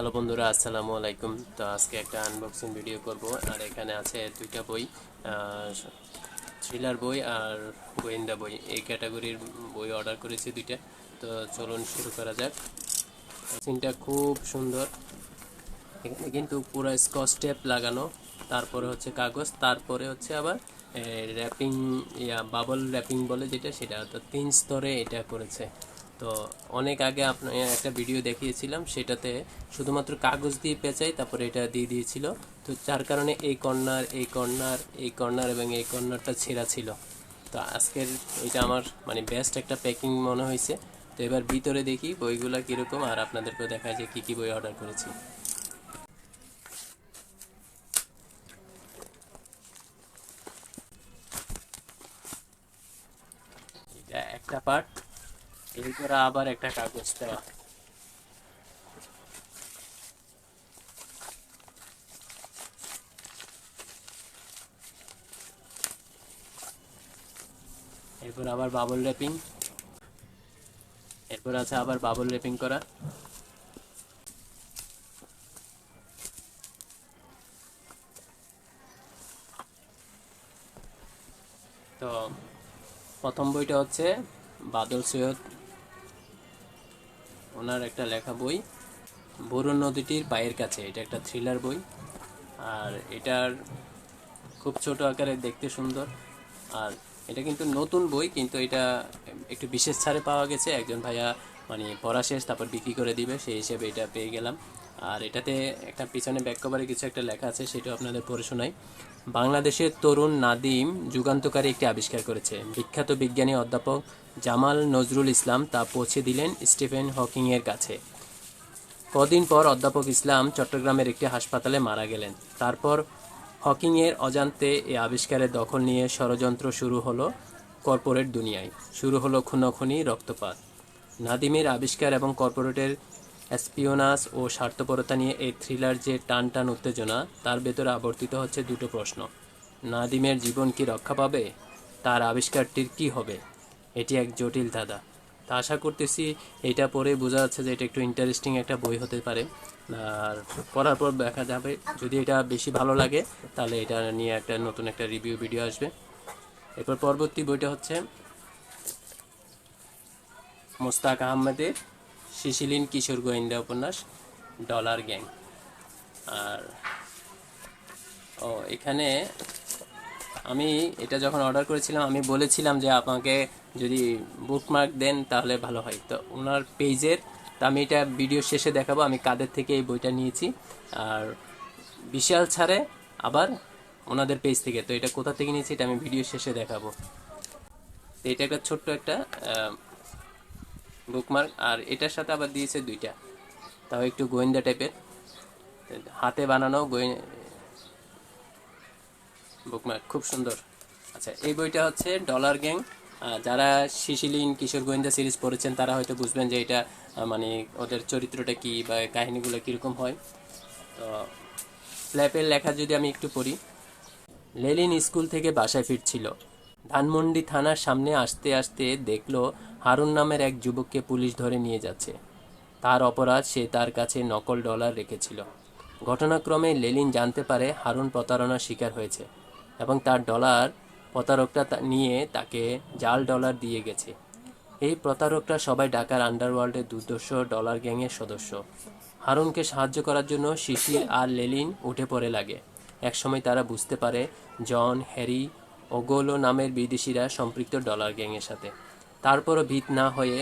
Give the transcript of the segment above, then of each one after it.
Hello বন্ধুরা, আসসালামু আলাইকুম। তো আজকে একটা আনবক্সিং ভিডিও করব, আর এখানে আছে দুইটা বই থ্রিলার বই আর গোয়েন্দা বই। এই ক্যাটাগরির বই অর্ডার করেছি দুইটা। তো চলুন শুরু করা যাক। সিনটা খুব সুন্দর। এখানে কিন্তু পুরো স্কচ টেপ লাগানো, তারপরে হচ্ছে কাগজ, তারপরে হচ্ছে আবার র্যাপিং ইয়া বাবল র্যাপিং বলে যেটা, সেটা। তো তিন স্তরে এটা করেছে। তো অনেক আগে আপনার একটা ভিডিও দেখিয়েছিলাম, সেটাতে শুধুমাত্র কাগজ দিয়ে পেঁচাই, তারপরে এটা দিয়ে দিয়েছিল। তো যার কারণে এই কর্নার এই কর্নার এই কর্নার এবং এই কর্নারটা ছেঁড়া ছিল। তো আজকের এটা আমার মানে বেস্ট একটা প্যাকিং মনে হয়েছে। তো এবার ভিতরে দেখি বইগুলো কীরকম, আর আপনাদেরকেও দেখা যায় কী কী বই অর্ডার করেছি। এটা একটা পার্ট এরপরে আবার একটা কাগজ দেওয়া। এরপর আবার বাবল র্যাপিং এরপর আছে আবার বাবল র্যাপিং করা। তো প্রথম বইটা হচ্ছে বাদল সৈয়দ ওনার একটা লেখা বই, বরুণ নদীটির পায়ের কাছে। এটা একটা থ্রিলার বই। আর এটার খুব ছোট আকারে দেখতে সুন্দর। আর এটা কিন্তু নতুন বই, কিন্তু এটা একটু বিশেষ ছাড়ে পাওয়া গেছে। একজন ভাইয়া মানে পড়া শেষ, তারপর বিক্রি করে দিবে, সেই হিসেবে এটা পেয়ে গেলাম। আর এটাতে একটা পিছনে ব্যাক কভারে কিছু একটা লেখা আছে, সেটাও আপনাদের পড়ে শোনাই। বাংলাদেশের তরুণ নাদিম যুগান্তকারী একটি আবিষ্কার করেছে। বিখ্যাত বিজ্ঞানী অধ্যাপক জামাল নজরুল ইসলাম তা পৌঁছে দিলেন স্টিফেন হকিংয়ের কাছে। কদিন পর অধ্যাপক ইসলাম চট্টগ্রামের একটি হাসপাতালে মারা গেলেন। তারপর হকিংয়ের অজান্তে এই আবিষ্কারের দখল নিয়ে ষড়যন্ত্র শুরু হলো কর্পোরেট দুনিয়ায়। শুরু হলো খুনোখুনি, রক্তপাত। নাদিমের আবিষ্কার এবং কর্পোরেটের অ্যাসপিওনাস ও স্বার্থপরতা নিয়ে এই থ্রিলার যে টান টান উত্তেজনা, তার ভেতরে আবর্তিত হচ্ছে দুটো প্রশ্ন। নাদিমের জীবন কি রক্ষা পাবে? তার আবিষ্কারটির কি হবে? এটি এক জটিল ধাঁধা। তা আশা করতেছি এটা পরে বোঝা যাচ্ছে যে এটা একটু ইন্টারেস্টিং একটা বই হতে পারে। আর পড়ার পর দেখা যাবে, যদি এটা বেশি ভালো লাগে, তাহলে এটা নিয়ে একটা নতুন একটা রিভিউ ভিডিও আসবে। এরপর পরবর্তী বইটা হচ্ছে মোস্তাক আহমেদের শিশিলিন কিশোর গোয়েন্দা উপন্যাস, ডলার গ্যাং। আর, ও, এখানে আমি এটা যখন অর্ডার করেছিলাম, আমি বলেছিলাম যে আপনাকে যদি বুকমার্ক দেন তাহলে ভালো হয়। তো ওনার পেজের তো আমি এটা ভিডিও শেষে দেখাবো, আমি কাদের থেকে এই বইটা নিয়েছি। আর বিশাল ছাড়ে আবার ওনাদের পেজ থেকে, তো এটা কোথা থেকে নিয়েছি এটা আমি ভিডিও শেষে দেখাবো। তো এটা একটা ছোট্ট একটা বুকমার্ক আর এটার সাথে আবার দিয়েছে দুইটা। তাও একটু গোয়েন্দা টাইপের হাতে বানানো গোয়েন্দা বুকমার্ক, খুব সুন্দর। আচ্ছা এই বইটা হচ্ছে ডলার গ্যাং। যারা শিশিলিন, কিশোর গোয়েন্দা সিরিজ পড়েছেন, তারা হয়তো বুঝবেন যে এটা মানে ওদের চরিত্রটা কি বা কাহিনীগুলো কীরকম হয়। তো স্ল্যাপের লেখা যদি আমি একটু পড়ি। লেলিন স্কুল থেকে বাসায় ফিরছিল। ধানমন্ডি থানার সামনে আসতে আসতে দেখল হারুন নামের এক যুবককে পুলিশ ধরে নিয়ে যাচ্ছে। তার অপরাধ সে তার কাছে নকল ডলার রেখেছিল। ঘটনাক্রমে লেলিন জানতে পারে হারুন প্রতারণার শিকার হয়েছে। এবং তার ডলার প্রতারকটা নিয়ে তাকে জাল ডলার দিয়ে গেছে। এই প্রতারকরা সবাই ঢাকার আন্ডারওয়ার্ল্ডের দুর্দর্শ ডলার গ্যাংয়ের সদস্য। হারুনকে সাহায্য করার জন্য শিশির আর লেলিন উঠে পড়ে লাগে। একসময় তারা বুঝতে পারে জন, হ্যারি, ওগোলো নামের বিদেশিরা সম্পৃক্ত ডলার গ্যাংয়ের সাথে। তারপরও ভিত না হয়ে,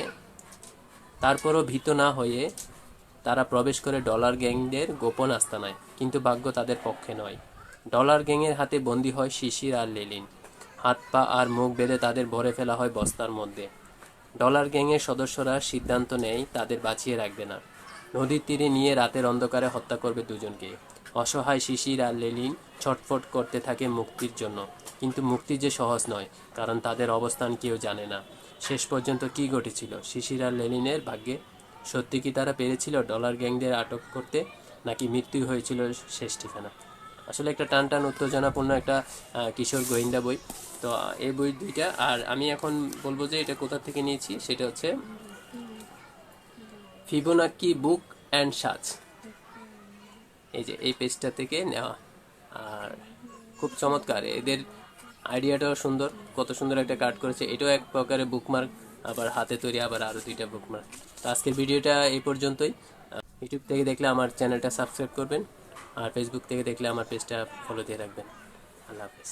তারপরও ভীত না হয়ে তারা প্রবেশ করে ডলার গ্যাংদের গোপন আস্তানায়, কিন্তু ভাগ্য তাদের পক্ষে নয়। ডলার গ্যাংয়ের হাতে বন্দী হয় শিশির আর লেলিন। হাত, পা আর মুখ বেঁধে তাদের ভরে ফেলা হয় বস্তার মধ্যে। ডলার গ্যাংয়ের সদস্যরা সিদ্ধান্ত নেয় তাদের বাঁচিয়ে রাখবে না। নদীর তীরে নিয়ে রাতের অন্ধকারে হত্যা করবে দুজনকে। অসহায় শিশির আর লেলিন ছটফট করতে থাকে মুক্তির জন্য। কিন্তু মুক্তি যে সহজ নয়, কারণ তাদের অবস্থান কেউ জানে না। শেষ পর্যন্ত কি ঘটেছিল? শিশির আর লেলিনের ভাগ্যে? সত্যি কি তারা পেরেছিল ডলার গ্যাংদের আটক করতে, নাকি মৃত্যু হয়েছিল শেষ ঠিকানা? আসলে একটা টান টান উত্তেজনাপূর্ণ একটা কিশোর গোয়েন্দা বই। তো এই বই দুইটা, আর আমি এখন বলব যে এটা কোথা থেকে নিয়েছি, সেটা হচ্ছে ফিবোনাকি বুক অ্যান্ড সাজ। এই যে, এই পেজটা থেকে নেওয়া। আর খুব চমৎকার, এদের আইডিয়াটাও সুন্দর, কত সুন্দর একটা কাট করেছে। এটাও এক প্রকারের বুকমার্ক, আবার হাতে তৈরি আবার আরও দুইটা বুকমার্ক। তো আজকের ভিডিওটা এই পর্যন্তই। ইউটিউব থেকে দেখলে আমার চ্যানেলটা সাবস্ক্রাইব করবেন। আর ফেসবুক থেকে দেখলে আমার পেজটা ফলো দিয়ে রাখবেন। আল্লাহ হাফেজ।